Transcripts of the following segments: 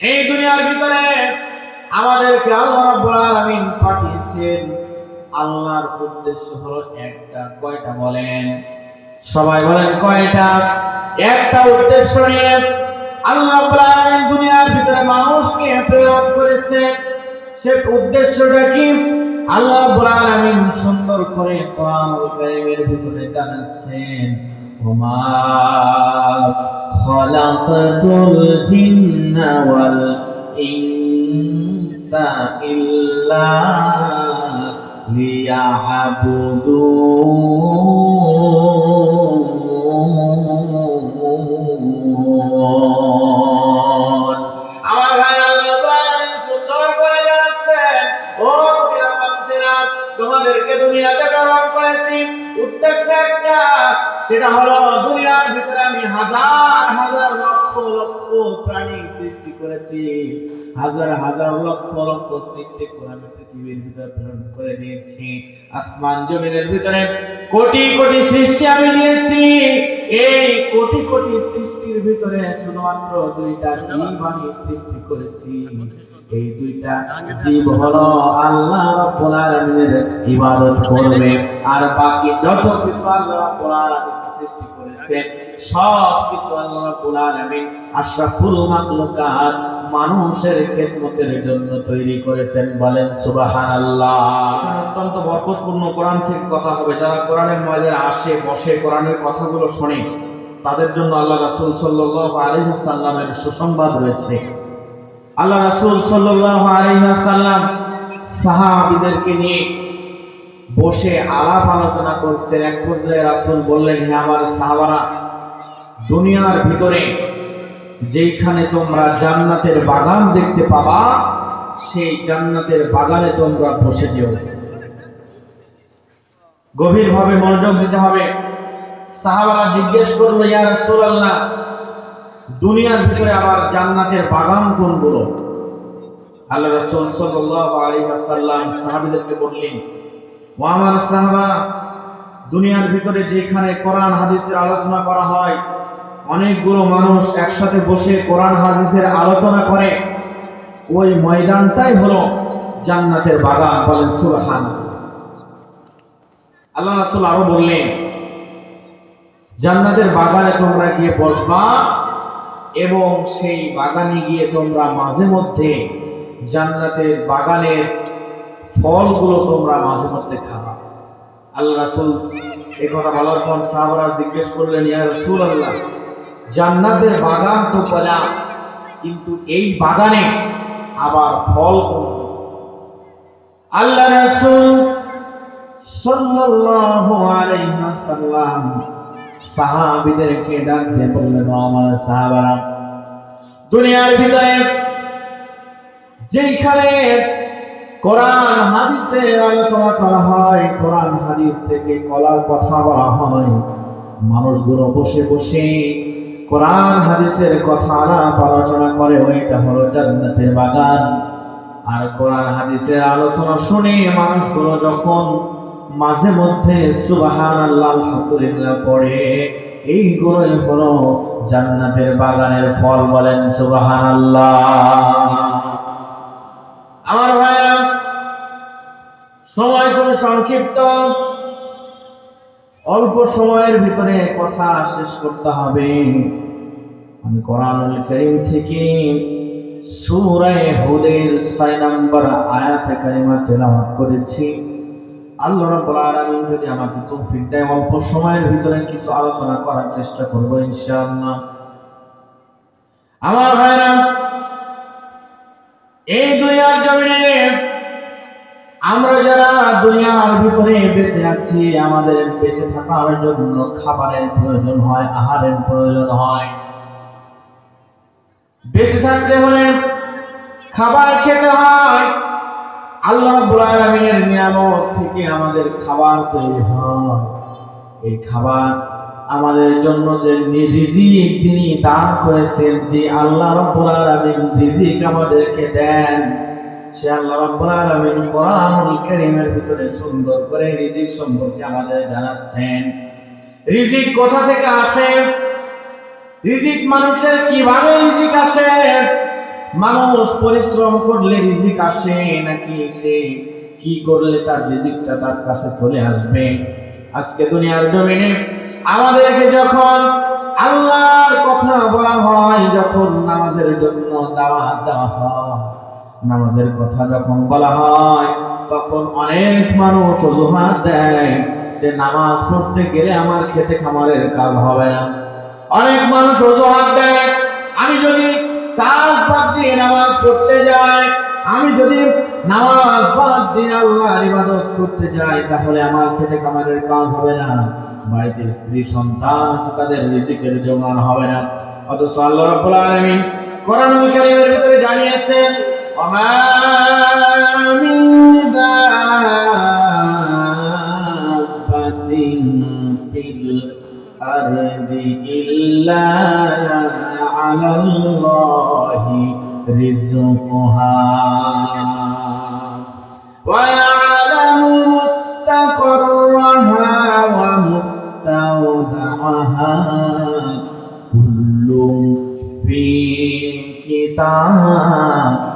এই দুনিয়ার ভিতরে আমাদেরকে আল্লাহ রাব্বুল আলামিন পাঠিয়েছেন। আল্লাহর উদ্দেশ্য হলো একটা, কয়টা বলেন? সবাই বলেন কয়টা? একটা উদ্দেশ্য নিয়ে আল্লাহ আলামিন দুনিয়ার ভিতরে মানুষকে প্রেরণ করেছে। সে উদ্দেশ্যটা কি? আল্লাহ আলামিন সুন্দর করে কোরআনুল কারীমের ভিতরে জানাচ্ছেন وما خلقت الجن والإنس إلا ليعبدون আমার ভাই আল্লাহ রাব্বুল আলামিন সুন্দর করে জানাচ্ছেন ও দুনিয়ার মানুষেরা তোমাদেরকে দুনিয়াতে প্রেরণ করেছি উদ্দেশ্য একটা সেটা হলো দুনিয়ার ভিতরে আমি হাজার হাজার লক্ষ লক্ষ প্রাণী সৃষ্টি করেছি। হাজার হাজার লক্ষ লক্ষ সৃষ্টি করে আমি পৃথিবীর ভিতরে প্রেরণ করে দিয়েছি। আসমান জমিনের ভিতরে কোটি কোটি সৃষ্টি আমি দিয়েছি এই কোটি কোটি সৃষ্টির ভিতরে শুধুমাত্র দুইটা জীব আমি সৃষ্টি করেছি। এই দুইটা জীব হলো আল্লাহ রাব্বুল আলামিনের ইবাদত করবে। আর বাকি যত কিছু আল্লাহ রাব্বুল আলামিন সৃষ্টি করেছেন। সব কিছু আশরাফুল মাখলুকাত মানুষের খেদমতের জন্য তৈরি করেছেন বলেন সুবহানাল্লাহ। অত্যন্ত বরকতপূর্ণ কোরআন থেকে কথা হবে। যারা কোরআনের ময়দানে আসে, বসে কোরআনের কথাগুলো শোনে, তাদের জন্য আল্লাহ রাসূল সাল্লাল্লাহু আলাইহি সাল্লামের সুসংবাদ রয়েছে। আল্লাহ রাসূল সাল্লাল্লাহু আলাইহি ওয়াসাল্লাম সাহাবীদেরকে নিয়ে বসে আলাপ আলোচনা করছেন এক পর্যায়ে রাসূল বললেন, হে আমার সাহাবারা, দুনিয়ার ভিতরে যেইখানে তোমরা জান্নাতের বাগান দেখতে পাবা, সেই জান্নাতের বাগানে তোমরা বসে যেও। গভীরভাবে মনোযোগ দিতে হবে। সাহাবারা জিজ্ঞেস করল, ইয়া রাসূলুল্লাহ, দুনিয়ার ভিতরে আবার জান্নাতের বাগান কোনগুলো? আল্লাহ রাসূল সাল্লাল্লাহু আলাইহি বললেন ও আমার দুনিয়ার ভিতরে যেখানে কোরআন হাদিসের আলোচনা করা হয়, অনেকগুলো মানুষ একসাথে বসে কোরআন হাদিসের আলোচনা করে। ওই ময়দানটাই হলো জান্নাতের বাগান বলেন সুবহান আল্লাহ রাসুল আরও বললেন, জান্নাতের বাগানে তোমরা গিয়ে বসবা এবং সেই বাগানে গিয়ে তোমরা মাঝে মধ্যে জান্নাতের বাগানের ফলগুলো তোমরা মাঝে মধ্যে খাবা আল্লাহ রাসূল এই কথা বলার পর সাহাবারা জিজ্ঞেস করলেন, ইয়া রাসূলুল্লাহ, জান্নাতের বাগান তো বলা কিন্তু এই বাগানে আবার ফল? আল্লাহ রাসুল সাল্লাল্লাহু আলাইহি ওয়াসাল্লাম সাহাবীদেরকে ডাক দিয়ে বললেন, "ও আমার সাহাবারা, দুনিয়ার ভিতরে যেইখানে কোরআন হাদিসের আলোচনা করা হয়, কোরআন হাদিস থেকে কলার কথা বলা হয়। মানুষগুলো বসে বসে কোরআন হাদিসের কথা আলাপ আলোচনা করে, ওইটা হলো জান্নাতের বাগান। আর কোরআন হাদিসের আলোচনা শুনে মানুষগুলো যখন মাঝে মধ্যে সুবাহান আল্লাহ আলহামদুলিল্লাহ পড়ে, এইগুলোই হলো জান্নাতের বাগানের ফল বলেন সুবাহান আল্লাহ আমার ভাইরা সময় খুব সংক্ষিপ্ত। অল্প সময়ের ভিতরে কথা শেষ করতে হবে। আমি কোরআনুল করিম থেকে সূরায়ে হুদের 6 নম্বর আয়াতে কারিমা তেলাওয়াত করেছি। আল্লাহ রাব্বুল আলামিন যদি আমাকে তৌফিক দেয়, অল্প সময়ের ভিতরে কিছু আলোচনা করার চেষ্টা করব ইনশাআল্লাহ। আমার ভাইরা, এই দুনিয়ার জমিনে আমরা যারা দুনিয়ার ভিতরে বেঁচে আছি, আমাদের বেঁচে থাকার জন্য খাবারের প্রয়োজন হয়, আহারের প্রয়োজন হয়। বেঁচে থাকতে হলে খাবার খেতে হয়। আল্লাহ রাব্বুল নিয়ামত থেকে আমাদের খাবার তৈরি হয়। এই খাবার আমাদের জন্য যে রিজিক তিনি দান করেছেন, যে আল্লাহ রাব্বুল আলামিন রিজিক আমাদেরকে দেন। সে আল্লাহ রাব্বুল আলামিন কোরআনুল কারীমের ভিতরে সুন্দর করে রিজিক সম্পর্কে আমাদের জানাচ্ছেন। রিজিক কোথা থেকে আসে? রিজিক মানুষের কীভাবে রিজিক আসে? মানুষ পরিশ্রম করলে রিজিক আসে নাকি সে কি করলে তার রিজিকটা তার কাছে চলে আসবে? আজকে দুনিয়ার জমিনে আমাদেরকে যখন আল্লাহর কথা বলা হয়, যখন নামাজের জন্য দাওয়াত দেওয়া হয় নামাজের কথা যখন বলা হয়, তখন অনেক মানুষ অজুহাত দেয় যে নামাজ পড়তে গেলে আমার খেতে খামারের কাজ হবে না। অনেক মানুষ অজুহাত দেয়, আমি যদি কাজ বাদ দিয়ে নামাজ পড়তে যাই, আমি যদি নামাজ বাদ দিয়ে আল্লাহর ইবাদত করতে যাই, তাহলে আমার খেতে খামারের কাজ হবে না। বাড়িতে স্ত্রী, সন্তান আছে, তাদের রিজিকের জোগান হবে না। অথচ আল্লাহ রাব্বুল আলামিন কোরআনুল কারীমের ভিতরে জানিয়েছেন وما من دابة في الأرض إلا على الله رزقها ويعلم مستقرها ومستودعها كل في كتاب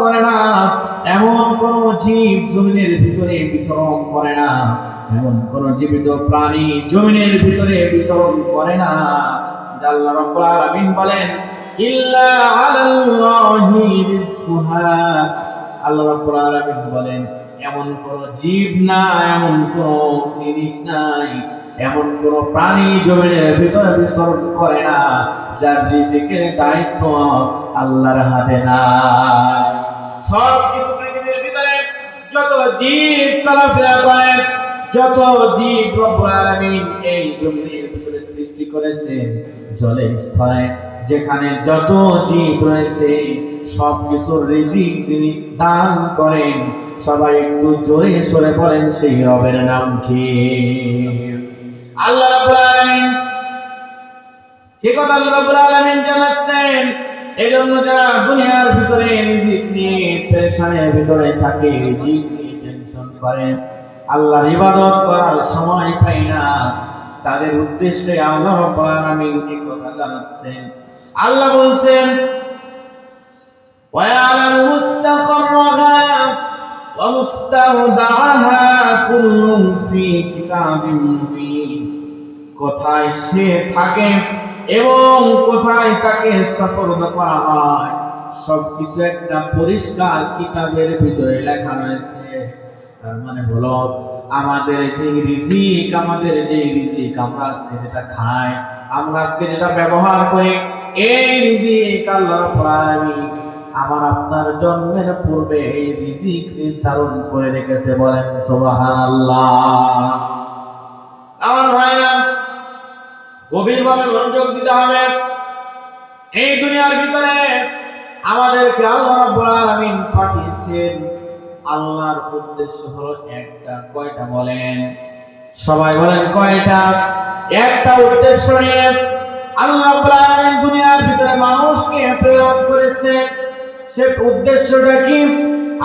করে না, এমন কোন জীব জমিনের ভিতরে বিচরণ করে না, এমন কোন জীবিত প্রাণী জমিনের ভিতরে বিচরণ করে না। আল্লাহ রাব্বুল আলামিন বলেন, ইল্লা আলাল্লাহি রিজকুহা আল্লাহ রাব্বুল আলামিন বলেন, এমন কোন জীব না এমন কোন জিনিস নাই, এমন কোন প্রাণী জমিনের ভিতরে বিচরণ করে না, যার রিজিকের দায়িত্ব আল্লাহর হাতে নাই। সব কিছু পৃথিবীর ভিতরে যত জীব চলাফেরা করে, যত জীব রব্বুল এই জমিনের ভিতরে সৃষ্টি করেছেন জলে স্থলে যেখানে যত জীব রয়েছে সব কিছুর রিজিক যিনি দান করেন, সবাই একটু জোরে সরে বলেন সেই রবের নাম কি? আল্লাহ রাব্বুল আলামিন কথা আল্লাহ রাব্বুল আলামিন জানাচ্ছেন এই জন্য যারা দুনিয়ার ভিতরে ভিতরে থাকে টেনশন করে। ইবাদত করার সময় পাই না। তাদের উদ্দেশ্যে আল্লাহ কথা জানাচ্ছেন। আল্লাহ বলছেন কোথায় সে থাকে এবং কোথায় তাকে সফল করা হয়? সবকিছু একটা পরিষ্কার কিতাবের ভিতরে লেখা রয়েছে। তার মানে হলো, আমাদের যে রিজিক, আমাদের যে রিজিক, আমরা আজকে যেটা খাই, আমরা আজকে যেটা ব্যবহার করি, এই রিজিক আল্লাহ আমার আপনার জন্মের পূর্বে এই রিজিক নির্ধারণ করে রেখেছে বলেন সুবহানাল্লাহ। আমার ভাইরা, গভীরভাবে মনোযোগ দিতে হবে। এই দুনিয়ার ভিতরে আমাদেরকে আল্লাহ রাব্বুল আলামিন পাঠিয়েছেন আল্লাহর উদ্দেশ্য হলো একটা কয়টা বলেন সবাই বলেন কয়টা একটা উদ্দেশ্য নিয়ে আল্লাহ রাব্বুল আলামিন দুনিয়ার ভিতরে মানুষকে প্রেরণ করেছে সে উদ্দেশ্যটা কি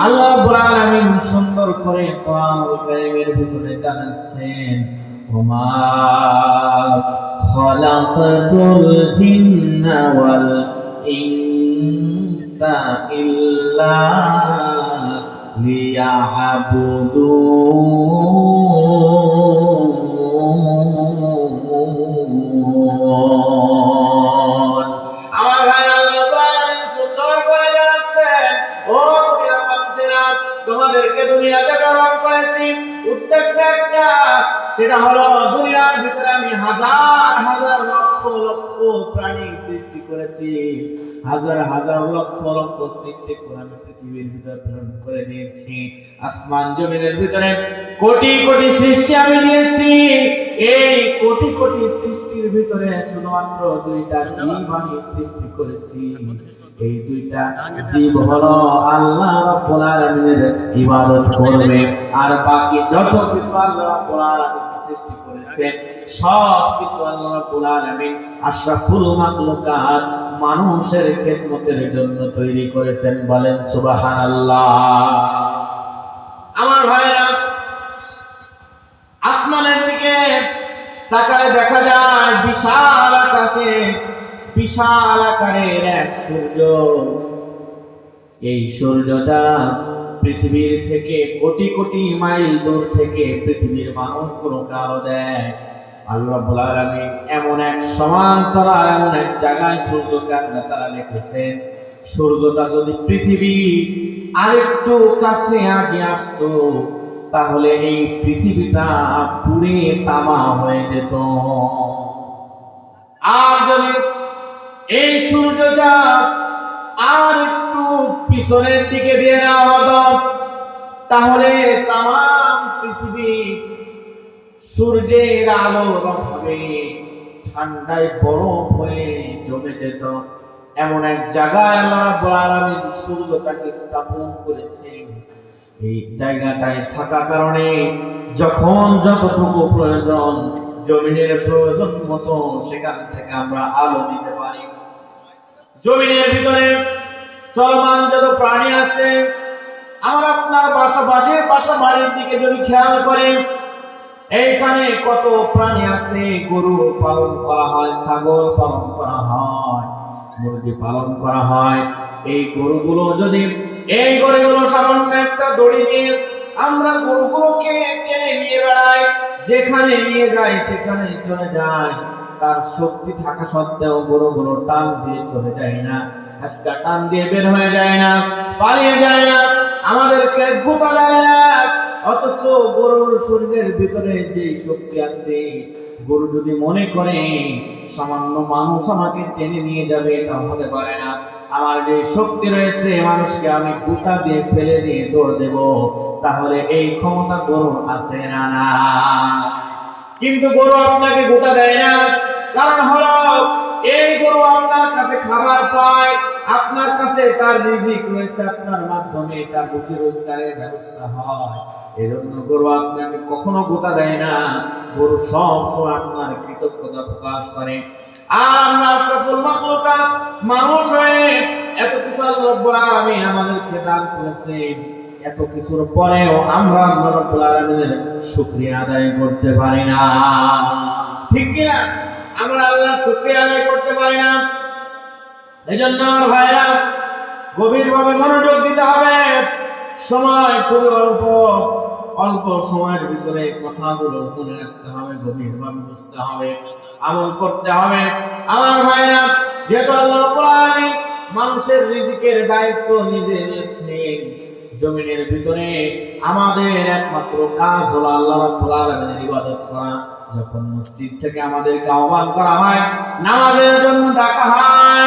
আল্লাহ রাব্বুল আলামিন সুন্দর করে কোরআনুল কারীমের ভিতরে জানাচ্ছেন وما خلقت الجن والإنس إلا ليعبدون আমার ভাই আল্লাহ রাব্বুল আলামিন সুন্দর করে জানাচ্ছেন ও দুনিয়ার মানুষেরা তোমাদেরকে দুনিয়াতে প্রেরণ করেছি উদ্দেশ্য একটা সেটা হলো দুনিয়ার ভিতরে আমি হাজার হাজার লক্ষ লক্ষ প্রাণী সৃষ্টি করেছি হাজার হাজার লক্ষ লক্ষ সৃষ্টি করে আমি পৃথিবীর ভিতরে প্রেরণ করে দিয়েছি। আসমান জমিনের ভিতরে কোটি কোটি সৃষ্টি আমি দিয়েছি এই কোটি কোটি সৃষ্টির ভিতরে শুধুমাত্র দুইটা জীব আমি সৃষ্টি করেছি। এই দুইটা জীব হলো আল্লাহ রাব্বুল আলামিনের ইবাদত করবে। আর বাকি যত কিছু আল্লাহ রাব্বুল আলামিন সৃষ্টি করেছেন সব কিছু আল্লাহ রাব্বুল আলামিন আশরাফুল মাখলুকাত মানুষের খেদমতের জন্য তৈরি করেছেন বলেন, সুবহানাল্লাহ। আমার ভাইরা, আসমানের দিকে তাকায় দেখা যায় বিশাল আকাশে, বিশাল আকারের এক সূর্য। এই সূর্যটা পৃথিবীর থেকে কোটি কোটি মাইল দূর থেকে পৃথিবীর মানুষগুলোকে আলো দেয়। আল্লাহ আলামিন এমন এক সমান্তরাল এমন এক জায়গায় সূর্যকে আল্লাহ তারা রেখেছেন সূর্যটা যদি পৃথিবী আরেকটু কাছে আগে আসতো, তাহলে এই পৃথিবীটা পুড়ে তামা হয়ে যেত। আর যদি এই সূর্যটা আর একটু পিছনের দিকে দিয়ে নেওয়া হতো, তাহলে তাম পৃথিবী সূর্যের আলোর অভাবে ঠান্ডায় বরফ হয়ে জমে যেত। এমন এক জায়গায় আল্লাহ রাব্বুল আলামিন সূর্যটাকে স্থাপন করেছেন। এই জায়গাটায় থাকা কারণে যখন যতটুকু প্রয়োজন, জমিনের প্রয়োজন মতো সেখান থেকে আমরা আলো দিতে পারি। জমিনের ভিতরে চলমান যত প্রাণী আছে, আমার আপনার বাসের বাসা বাড়ির দিকে যদি খেয়াল করি এইখানে কত প্রাণী আছে? গরু পালন করা হয়, ছাগল পালন করা হয়, মুরগি পালন করা হয়। এই গরুগুলো যদি, এই গরুগুলো সামান্য একটা দড়ি দিয়ে আমরা গরুগুলোকে টেনে নিয়ে বেড়াই, যেখানে নিয়ে যাই সেখানে চলে যায়। তার শক্তি থাকা সত্ত্বেও গরুগুলো টান দিয়ে চলে যায় না, আজকে টান দিয়ে বের হয়ে যায় না, পালিয়ে যায় না, আমাদেরকে গোপা দেয় না। অথচ গরুর শরীরের ভিতরে যে শক্তি আছে, গরু যদি মনে করে, সামান্য মানুষ আমাকে টেনে নিয়ে যাবে, এটা হতে পারে না। আমার যে শক্তি রয়েছে, মানুষকে আমি গুতা দিয়ে ফেলে দিয়ে দৌড় দেব। তাহলে এই ক্ষমতা গরুর আছে না না? কিন্তু গরু আপনাকে গোটা দেয় না। কারণ হলো, এই গরু আপনার কাছে খাবার পায় আপনার কাছে তার রিজিক রয়েছে, আপনার মাধ্যমে তার রুজি রোজগারের ব্যবস্থা হয়। এর জন্য গরু আপনাকে কখনো গোটা দেয় না। গরু সব আপনার কৃতজ্ঞতা প্রকাশ করে। আর আমরা সফল মাখলুকাত, মানুষ হয়ে এত কিছু আল্লাহ রাব্বুল আলামিন আমাদেরকে দান করেছেন। এত কিছুর পরেও আমরা আল্লাহ রাব্বুল আলামিনের শুকরিয়া আদায় করতে পারি না। ঠিক কি না আমরা আল্লাহর শুকরিয়া আদায় করতে পারি না। এজন্য আমার ভাইরা গভীরভাবে মনোযোগ দিতে হবে। সময় খুবই অল্প অল্প সময়ের ভিতরে কথাগুলো মনে রাখতে হবে, গভীরভাবে বুঝতে হবে, আমল করতে হবে। আমার ভাইরা, যেহেতু আল্লাহ মানুষের রিজিকের দায়িত্ব নিজে নিয়েছেন, জমিনের ভিতরে আমাদের একমাত্র কাজ হলো আল্লাহ রাব্বুল আলামিনের ইবাদত করা। যখন মসজিদ থেকে আমাদেরকে আহ্বান করা হয়, নামাজের জন্য ডাকা হয়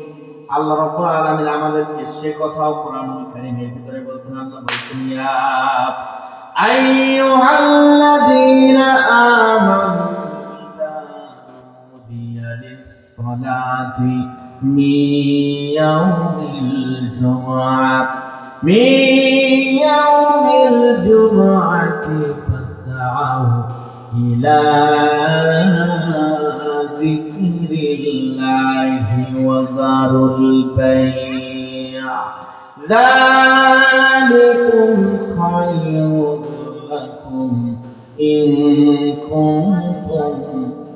আল্লাহ রাব্বুল আলামিন আমাদেরকে সে কথাও কোরআনুল কারীমের ভিতরে বলছেন আল্লাহ বলছেন ইয়া আইয়ুহাল্লাযীনা আমানু ইযা নুদিয়া লিস-সালাতি মিন ইয়াউমিল জুমআহ من يوم الجمعة فاسعوا إلى وذروا البيع ذلكم خير لكم إن كنتم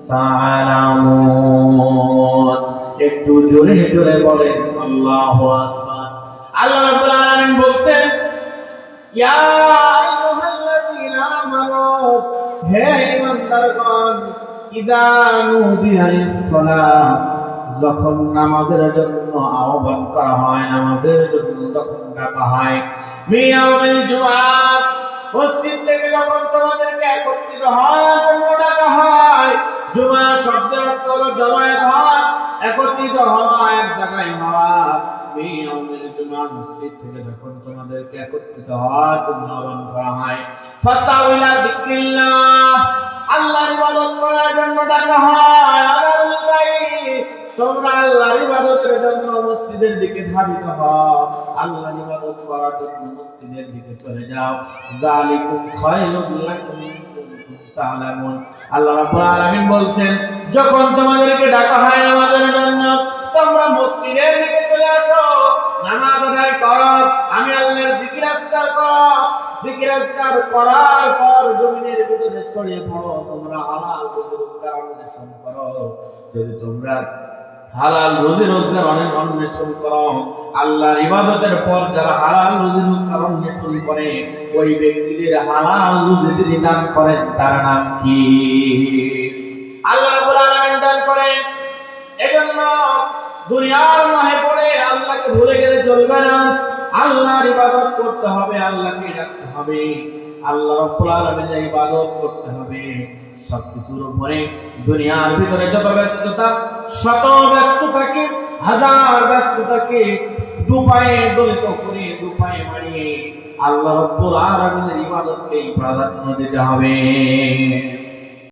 تعلمون একটু জোরে জোরে বলেন আল্লাহু আকবার আল্লাহ রাব্বুল আলামিন বলছেন ইয়া আইয়ুহাল্লাযীনা আমানু হে ইমানদারগণ ইদা নুদিয়া লিস-সালাত যখন নামাজের জন্য আহ্বান করা হয়, নামাজের জন্য যখন ডাকা হয় মসজিদ থেকে যখন তোমাদেরকে একত্রিত ডাকা হয় জুমা এক জায়গায় থেকে যখন তোমাদেরকে একত্রিত করা হয় যিকরিল্লাহ, আল্লাহর করার জন্য ডাকা হয় তোমরা আল্লাহর ইবাদতের জন্য মসজিদের দিকে ধাবিত হও। আল্লাহর ইবাদত করার জন্য মসজিদের দিকে চলে যাও। যালিকুম খায়রুল লাকুম তা'লামুন আল্লাহ রাব্বুল আলামিন বলছেন, যখন তোমাদেরকে ডাকা হয় নামাজের জন্য, তোমরা মসজিদের দিকে চলে আসো। নামাজ আদায় করো। আমি আল্লাহর জিকির আজকার করো। জিকির আজকার করার পর জমিনের ভিতরে ছড়িয়ে পড়ো। তোমরা হালাল রোজগার অন্বেষণ করো। যদি তোমরা হালাল রুজি রোজগার অনেক অন্বেষণ করো। আল্লাহর ইবাদতের পর যারা হালাল রুজি রোজগার অন্বেষণ করে, ওই ব্যক্তিদের হালাল রুজি তিনি দান করেন, তার নাম কি? আল্লাহ আলামিন দান করেন। এজন্য দুনিয়ার মাহে পড়ে আল্লাহকে ভুলে গেলে চলবে না। আল্লাহর ইবাদত করতে হবে, আল্লাহকে ডাকতে হবে। আল্লাহ রাব্বুল আলামিনের ইবাদত করতে হবে। সবকিছুর উপরে দুনিয়ার ভিতরে যত ব্যস্ততা, শত ব্যস্ততাকে, হাজার ব্যস্ততাকে দুপায়ে দলিত করে, দুপায়ে মারিয়ে আল্লাহ রব্বুল আলামিনের ইবাদতকেই প্রাধান্য দিতে হবে।